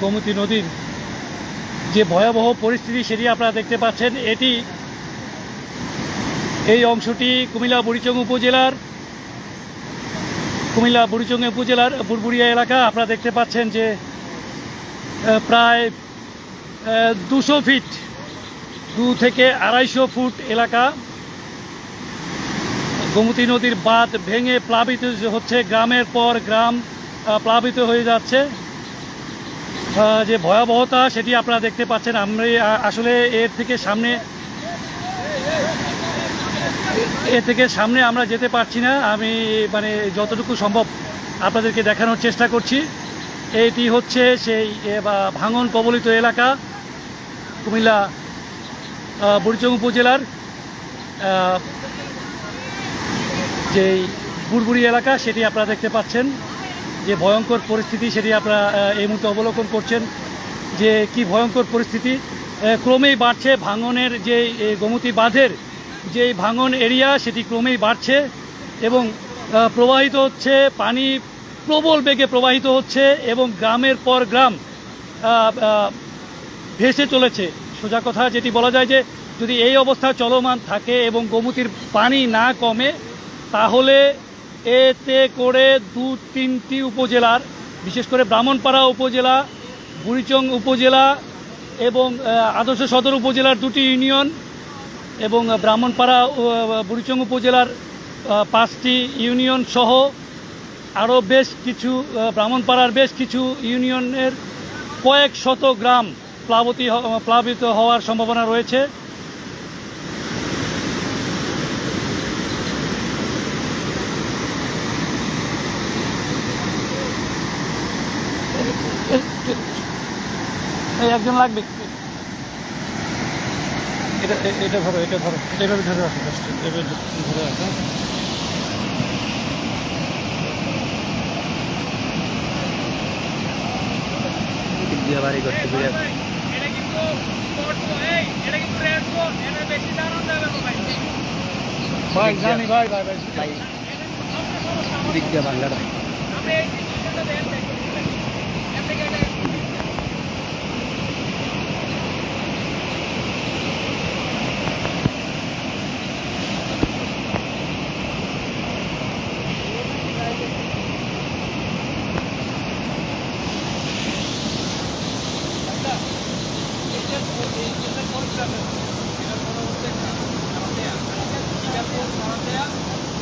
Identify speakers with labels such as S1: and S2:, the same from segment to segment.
S1: গোমতী নদীর যে ভয়াবহ পরিস্থিতি সেটি আপনারা দেখতে পাচ্ছেন। এটি এই অংশটি কুমিল্লা বুড়িচং উপজেলার কুমিল্লা বুড়িচং উপজেলার বুড়বুড়িয়া এলাকা। আপনারা দেখতে পাচ্ছেন যে প্রায় দুশো ফিট দু থেকে আড়াইশো ফুট এলাকা। গোমতী নদীর বাঁধ ভেঙে প্লাবিত হচ্ছে গ্রামের পর গ্রাম প্লাবিত হয়ে যাচ্ছে। যে ভয়াবহতা সেটি আপনারা দেখতে পাচ্ছেন আমরা আসলে এর থেকে সামনে এর থেকে সামনে আমরা যেতে পারছি না। আমি মানে যতটুকু সম্ভব আপনাদেরকে দেখানোর চেষ্টা করছি। এটি হচ্ছে সেই এ, ভাঙন কবলিত এলাকা। কুমিল্লা বুড়িচং উপজেলার যেই বুড়বুড়ি এলাকা, সেটি আপনারা দেখতে পাচ্ছেন। যে ভয়ঙ্কর পরিস্থিতি সেটি আপনারা এই মুহূর্তে অবলোকন করছেন। যে কি ভয়ঙ্কর পরিস্থিতি। ক্রমেই বাড়ছে ভাঙনের যে গোমতী বাঁধের যে ভাঙন এরিয়া, সেটি ক্রমেই বাড়ছে এবং প্রবাহিত হচ্ছে, পানি প্রবল বেগে প্রবাহিত হচ্ছে এবং গ্রামের পর গ্রাম ভেসে চলেছে। সোজা কথা যেটি বলা যায় যে, যদি এই অবস্থা চলমান থাকে এবং গোমতীর পানি না কমে, তাহলে এতে করে দু তিনটি উপজেলার, বিশেষ করে ব্রাহ্মণপাড়া উপজেলা, বুড়িচং উপজেলা এবং আদর্শ সদর উপজেলার দুটি ইউনিয়ন এবং ব্রাহ্মণপাড়া বুড়িচং উপজেলার পাঁচটি ইউনিয়ন সহ আরও বেশ কিছু ব্রাহ্মণপাড়ার বেশ কিছু ইউনিয়নের কয়েক শত গ্রাম প্লাবতী প্লাবিত হওয়ার সম্ভাবনা রয়েছে। এই একজন লাগবে? এটা এটা ধরো এটা ধরো, এটা ধরে রাখো এভাবে ধরে রাখো।
S2: বাড়ি করতে ঘুরে
S3: এটা কিন্তু sport তো, এই, এটা কিন্তু red zone, এটা বেশি দাঁড়ানো যাবে না ভাই।
S1: ভাই জানি ভাই ভাই ভাই
S2: ভাই দিক দিয়ে বাংলাটা
S3: আমরা এই জিনিসটা দেন দেখি। এর থেকে এটা
S2: এরপরে রামনগর বু- বু-
S3: এটা on the spot পুরোপুরি, এটা হচ্ছে আমাদের এই-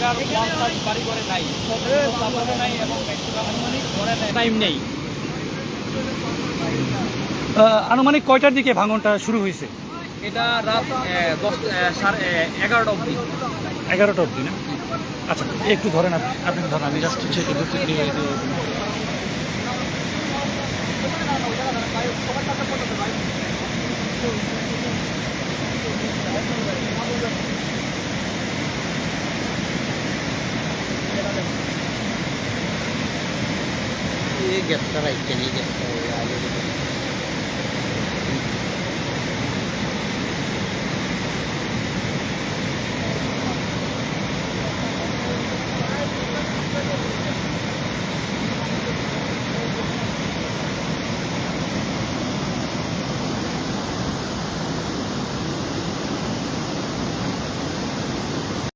S3: বাড়ি করে নাই নাই এবং টাইম নেই
S1: আনুমানিক কয়টার দিকে ভাঙনটা শুরু হয়েছে?
S3: এটা রাত দশ সাড়ে এগারোটা অবধি।
S1: এগারোটা অবধি না? আচ্ছা একটু ধরেন আপনি আপনি ধরেন আমি জাস্ট হচ্ছে একটু দু- তিন মিনিট, এ-
S2: এই গ্যাসটা রাখতে এই গ্যাসটা